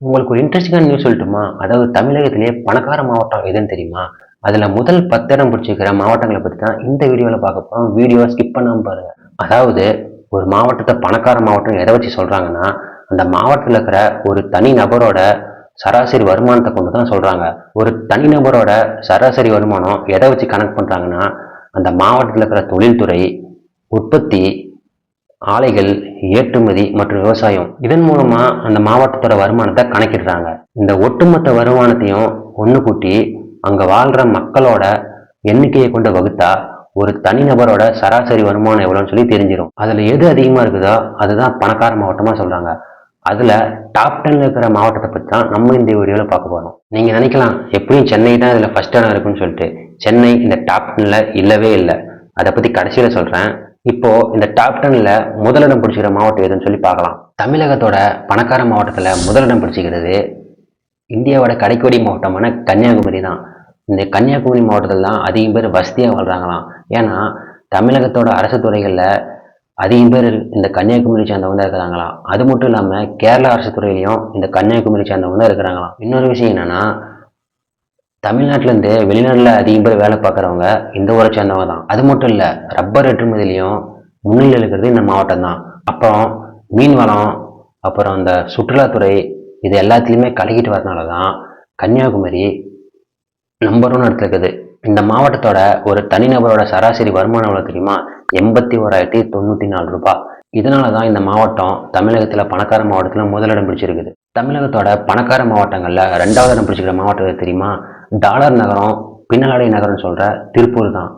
உங்களுக்கு ஒரு இன்ட்ரெஸ்டிங்கான நியூஸ் சொல்லட்டுமா? அதாவது தமிழகத்திலே பணக்கார மாவட்டம் எதுன்னு தெரியுமா? அதில் முதல் பத்திரம் பிடிச்சிருக்கிற மாவட்டங்களை பற்றி தான் இந்த வீடியோவில் பார்க்க போகிறோம் வீடியோவை ஸ்கிப் பண்ணாமல் பாருங்கள் அதாவது ஒரு மாவட்டத்தை பணக்கார மாவட்டம் எதை வச்சு சொல்கிறாங்கன்னா அந்த மாவட்டத்தில் இருக்கிற ஒரு தனி நபரோட சராசரி வருமானத்தை கொண்டு தான் சொல்கிறாங்க ஒரு தனி நபரோட சராசரி வருமானம் எதை வச்சு கனெக்ட் பண்ணுறாங்கன்னா அந்த மாவட்டத்தில் இருக்கிற தொழில்துறை உற்பத்தி ஆலைகள் ஏற்றுமதி மற்றும் விவசாயம். இதன் மூலமா அந்த மாவட்டத்தோட வருமானத்தை கணக்கிடுறாங்க. இந்த ஒட்டுமொத்த வருமானத்தையும் ஒன்று கூட்டி அங்க வாழ்ற மக்களோட எண்ணிக்கையை கொண்டு வகுத்தா ஒரு தனிநபரோட சராசரி வருமானம் எவ்வளோன்னு சொல்லி தெரிஞ்சிடும் அதுல எது அதிகமா இருக்குதோ அதுதான் பணக்கார மாவட்டமா சொல்றாங்க. அதில் டாப் டென்ல இருக்கிற மாவட்டத்தை பற்றி தான் நம்ம இந்த வீடியோவில் பார்க்க போகிறோம் நீங்கள் நினைக்கலாம் எப்படியும் சென்னை தான் இதில் ஃபஸ்ட் இடம் இருக்குன்னு சொல்லிட்டு. சென்னை இந்த டாப் டென்ல இல்லவே இல்லை. அதை பற்றி கடைசியில் சொல்கிறேன் இப்போ இந்த டாப் டென்ல முதலிடம் பிடிச்சிக்கிற மாவட்டம் எதுன்னு சொல்லி பார்க்கலாம். தமிழகத்தோட பணக்கார மாவட்டத்தில் முதலிடம் பிடிச்சிக்கிறது இந்தியாவோட கடைக்கோடி மாவட்டமான கன்னியாகுமரி தான். இந்த கன்னியாகுமரி மாவட்டத்தில் தான் அதிகம் பேர் வசதியாக வாழ்றாங்களாம். ஏன்னா தமிழகத்தோட அரசு துறைகளில் அதிகம் பேர் இந்த கன்னியாகுமரி சேர்ந்தவங்க தான் இருக்கிறாங்களாம். அது மட்டும் இல்லாமல் கேரளா அரசு துறையிலையும் இந்த கன்னியாகுமரி சேர்ந்தவங்க தான் இருக்கிறாங்களாம். இன்னொரு விஷயம் என்னென்னா தமிழ்நாட்டிலேருந்து வெளிநாட்டில் அதிகம் பேர் வேலை பார்க்குறவங்க இந்த ஊரை சேர்ந்தவங்க தான். அது மட்டும் இல்லை ரப்பர் ஏற்றுமதியிலையும் முன்னிலையில் இருக்கிறது இந்த மாவட்டம் தான் அப்புறம் மீன் வளம் அப்புறம் இந்த சுற்றுலாத்துறை இது எல்லாத்துலேயுமே கலக்கிட்டு வரனால தான் கன்னியாகுமரி நம்பர் ஒன் இடத்துல இருக்குது இந்த மாவட்டத்தோட ஒரு தனிநபரோட சராசரி வருமானம் எவ்வளோ தெரியுமா? எண்பத்தி ஓராயிரத்தி தொண்ணூற்றி நாலு ரூபாய் இதனால தான் இந்த மாவட்டம் தமிழகத்தில் பணக்கார மாவட்டத்தில் முதலிடம் பிடிச்சிருக்குது. தமிழகத்தோட பணக்கார மாவட்டங்களில் ரெண்டாவது இடம் பிடிச்சிக்கிற மாவட்டம் தெரியுமா? டாலர் நகரம் பின்னலாடை நகரம்னு சொல்கிற திருப்பூர் தான்.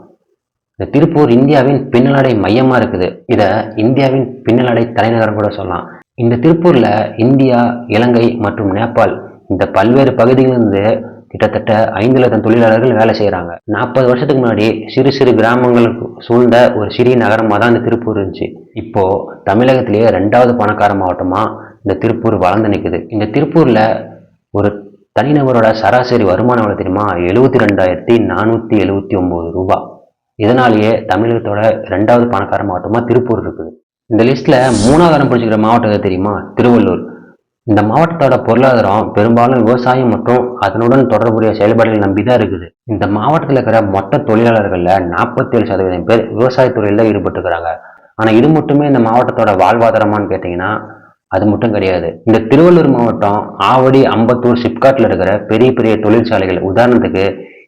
இந்த திருப்பூர் இந்தியாவின் பின்னலாடை மையமாக இருக்குது. இதை இந்தியாவின் பின்னலாடை தலைநகரம் கூட சொல்லலாம். இந்த திருப்பூரில் இந்தியா இலங்கை மற்றும் நேபாள் இந்த பல்வேறு பகுதிகளிலிருந்து கிட்டத்தட்ட ஐந்து லட்சம் தொழிலாளர்கள் வேலை செய்கிறாங்க நாற்பது வருஷத்துக்கு முன்னாடி சிறு சிறு கிராமங்களுக்கு சூழ்ந்த ஒரு சிறிய நகரமாக தான் இந்த திருப்பூர் இருந்துச்சு. இப்போது தமிழகத்திலேயே ரெண்டாவது பணக்கார மாவட்டமாக இந்த திருப்பூர் வளர்ந்து நிற்குது இந்த திருப்பூரில் ஒரு தனிநபரோட சராசரி வருமானம் எவ்வளோ தெரியுமா? எழுபத்தி ரெண்டாயிரத்தி நானூற்றி எழுபத்தி ஒம்பது ரூபா. இதனாலேயே தமிழகத்தோட ரெண்டாவது பணக்கார மாவட்டமாக திருப்பூர் இருக்குது. இந்த லிஸ்ட்டில் மூணாவது இடம் பிடிச்சிக்கிற மாவட்டம் எது தெரியுமா? திருவள்ளூர். இந்த மாவட்டத்தோட பொருளாதாரம் பெரும்பாலும் விவசாயம் மற்றும் அதனுடன் தொடர்புடைய செயல்பாடுகள் நம்பி தான் இருக்குது. இந்த மாவட்டத்தில் இருக்கிற மொத்த தொழிலாளர்களில் நாற்பத்தி ஏழு சதவீதம் பேர் விவசாயத்துறையில் தான் ஈடுபட்டுக்கிறாங்க ஆனால் இது மட்டுமே இந்த மாவட்டத்தோட வாழ்வாதாரமான்னு கேட்டிங்கன்னா அது மட்டும் கிடையாது. இந்த திருவள்ளூர் மாவட்டம் ஆவடி அம்பத்தூர் சிப்காட்டில் இருக்கிற பெரிய பெரிய தொழிற்சாலைகள். உதாரணத்துக்கு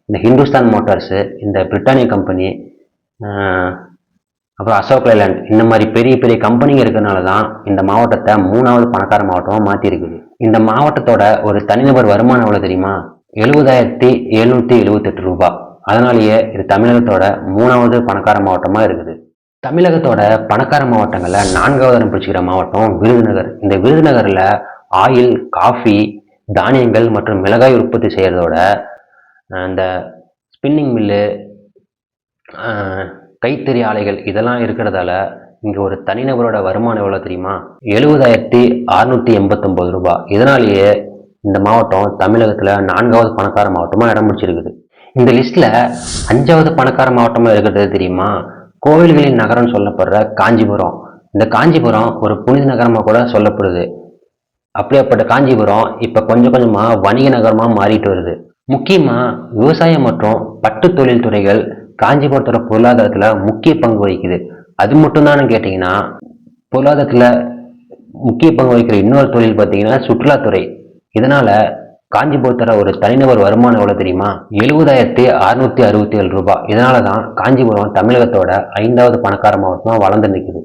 இந்த ஹிந்துஸ்தான் மோட்டார்ஸு இந்த பிரிட்டானிய கம்பெனி அப்புறம் அசோக் லைலாண்ட். இந்த மாதிரி பெரிய பெரிய கம்பெனிங்க இருக்கிறனால தான் இந்த மாவட்டத்தை மூணாவது பணக்கார மாவட்டமாக மாற்றிருக்குது இந்த மாவட்டத்தோட ஒரு தனிநபர் வருமானம் எவ்வளோ தெரியுமா? எழுபதாயிரத்தி எழுநூற்றி எழுபத்தெட்டு ரூபாய் அதனாலேயே இது தமிழகத்தோட மூணாவது பணக்கார மாவட்டமாக இருக்குது. தமிழகத்தோட பணக்கார மாவட்டங்களில் நான்காவது இடம் பிடிச்சிக்கிற மாவட்டம் விருதுநகர். இந்த விருதுநகரில் ஆயில் காஃபி தானியங்கள் மற்றும் மிளகாய் உற்பத்தி செய்கிறதோட இந்த ஸ்பின்னிங் மில்லு கைத்தறி ஆலைகள் இதெல்லாம் இருக்கிறதால இங்கே ஒரு தனிநபரோட வருமானம் எவ்வளோ தெரியுமா? எழுபதாயிரத்தி அறுநூற்றி எண்பத்தொம்போது ரூபாய். இதனாலேயே இந்த மாவட்டம் தமிழகத்தில் நான்காவது பணக்கார மாவட்டமாக இடம் பிடிச்சிருக்குது. இந்த லிஸ்ட்டில் அஞ்சாவது பணக்கார மாவட்டமாக இருக்கிறது தெரியுமா? கோவில்களின் நகரம் சொல்லப்படுற காஞ்சிபுரம். இந்த காஞ்சிபுரம் ஒரு புனித நகரமாக கூட சொல்லப்படுது. அப்படியாப்பட்ட காஞ்சிபுரம் இப்போ கொஞ்சம் கொஞ்சமாக வணிக நகரமாக மாறிட்டு வருது. முக்கியமாக விவசாயம் மற்றும் பட்டு தொழில் துறைகள் காஞ்சிபுரத்தோட பொருளாதாரத்தில் முக்கிய பங்கு வகிக்குது. அது மட்டும்தான் கேட்டிங்கன்னா பொருளாதாரத்தில் முக்கிய பங்கு வகிக்கிற இன்னொரு தொழில் பார்த்தீங்கன்னா சுற்றுலாத்துறை. இதனால் காஞ்சிபுரத்தோட ஒரு தனிநபர் வருமானம் எவ்வளோ தெரியுமா? எழுபதாயிரத்தி அறுநூத்தி அறுபத்தி ஏழு ரூபாய். இதனால தான் காஞ்சிபுரம் தமிழகத்தோட ஐந்தாவது பணக்கார மாவட்டமாக வளர்ந்து நிற்குது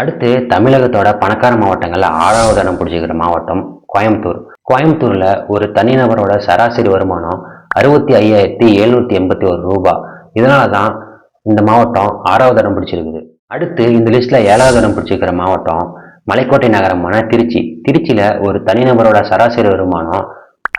அடுத்து தமிழகத்தோட பணக்கார மாவட்டங்களில் ஆறாவது இடம் பிடிச்சிக்கிற மாவட்டம் கோயம்புத்தூர். கோயம்புத்தூரில் ஒரு தனிநபரோட சராசரி வருமானம் அறுபத்தி ஐயாயிரத்தி எழுநூற்றி எண்பத்தி ஒரு ரூபாய். இதனால தான் இந்த மாவட்டம் ஆறாவது இடம் பிடிச்சிருக்குது. அடுத்து இந்த லிஸ்ட்டில் ஏழாவது இடம் பிடிச்சிருக்கிற மாவட்டம் மலைக்கோட்டை நகரமான திருச்சி. திருச்சியில் ஒரு தனிநபரோட சராசரி வருமானம்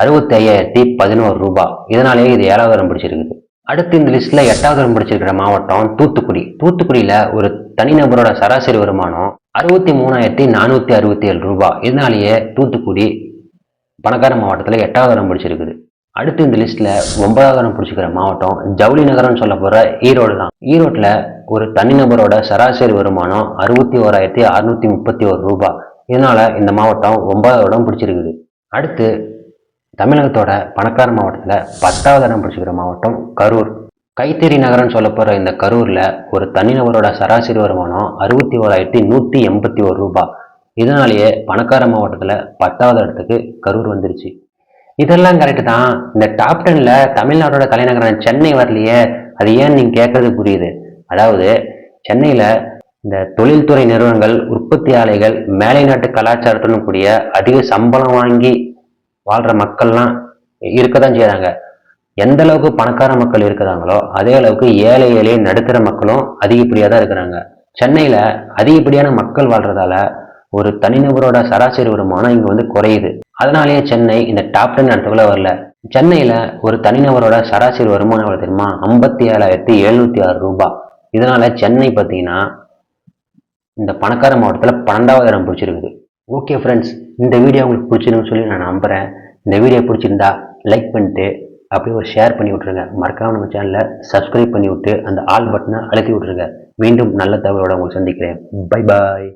அறுபத்தி ஐயாயிரத்தி பதினோரு ரூபாய் இதனாலேயே இது ஏழாவது இடம் பிடிச்சிருக்குது. அடுத்து இந்த லிஸ்ட்டில் எட்டாவது இடம் பிடிச்சிருக்கிற மாவட்டம் தூத்துக்குடி. தூத்துக்குடியில் ஒரு தனிநபரோட சராசரி வருமானம் அறுபத்தி மூணாயிரத்தி நானூற்றி அறுபத்தி ஏழு ரூபாய் இதனாலேயே தூத்துக்குடி பணக்கார மாவட்டத்தில் எட்டாவது இடம் பிடிச்சிருக்குது. அடுத்து இந்த லிஸ்ட்டில் ஒன்பதாவது இடம் பிடிச்சிக்கிற மாவட்டம் ஜவுளி நகரம்னு சொல்ல போற ஈரோடு தான். ஈரோட்டில் ஒரு தனிநபரோட சராசரி வருமானம் அறுபத்தி ஓராயிரத்தி அறுநூத்தி முப்பத்தி ஒரு ரூபாய் இதனால இந்த மாவட்டம் ஒன்பதாவது இடம் பிடிச்சிருக்குது. அடுத்து தமிழகத்தோட பணக்கார மாவட்டத்தில் பத்தாவது இடம் பிடிச்சிக்கிற மாவட்டம் கரூர். கைத்தறி நகரம்னு சொல்ல போகிற இந்த கரூரில் ஒரு தனிநபரோட சராசரி வருமானம் அறுபத்தி ஓராயிரத்தி நூற்றி எண்பத்தி ஒரு ரூபாய் இதனாலேயே பணக்கார மாவட்டத்தில் பத்தாவது இடத்துக்கு கரூர் வந்துருச்சு. இதெல்லாம் கரெக்டு தான். இந்த டாப் டென்ல தமிழ்நாட்டோட தலைநகரான சென்னை வரலையே. அது ஏன் நீங்கள் கேட்கறது புரியுது. அதாவது சென்னையில் இந்த தொழில்துறை நிறுவனங்கள் உற்பத்தி ஆலைகள் மேலை நாட்டு கலாச்சாரத்துடன் கூடிய அதிக சம்பளம் வாங்கி வாழ்கிற மக்கள்லாம் இருக்க தான் செய்கிறாங்க எந்த அளவுக்கு பணக்கார மக்கள் இருக்கிறாங்களோ அதே அளவுக்கு ஏழை ஏழை நடுத்தர மக்களும் அதிகப்படியாக தான் இருக்கிறாங்க. சென்னையில் அதிகப்படியான மக்கள் வாழ்றதால ஒரு தனிநபரோட சராசரி வருமானம் இங்கே வந்து குறையுது. அதனாலேயே சென்னை இந்த டாப் டென் இடத்துக்குள்ள வரல. சென்னையில் ஒரு தனிநபரோட சராசரி வருமானம் எவ்வளோ தெரியுமா? ஐம்பத்தி ஏழாயிரத்தி எழுநூற்றி ஆறு ரூபாய். இதனால் சென்னை பார்த்தீங்கன்னா இந்த பணக்கார மாவட்டத்தில் பன்னெண்டாவது இடம் பிடிச்சிருக்குது. ஓகே ஃப்ரெண்ட்ஸ் இந்த வீடியோ உங்களுக்கு பிடிச்சிருக்குன்னு சொல்லி நான் நம்புகிறேன் இந்த வீடியோ பிடிச்சிருந்தா லைக் பண்ணிட்டு அப்படியே ஒரு ஷேர் பண்ணி விட்ருங்க மறக்காமல் நம்ம சேனலை சப்ஸ்கிரைப் பண்ணி விட்டு அந்த ஆல் பட்டனை அழுத்தி விட்ருங்க மீண்டும் நல்ல தகவலோட உங்களுக்கு சந்திக்கிறேன். Bye bye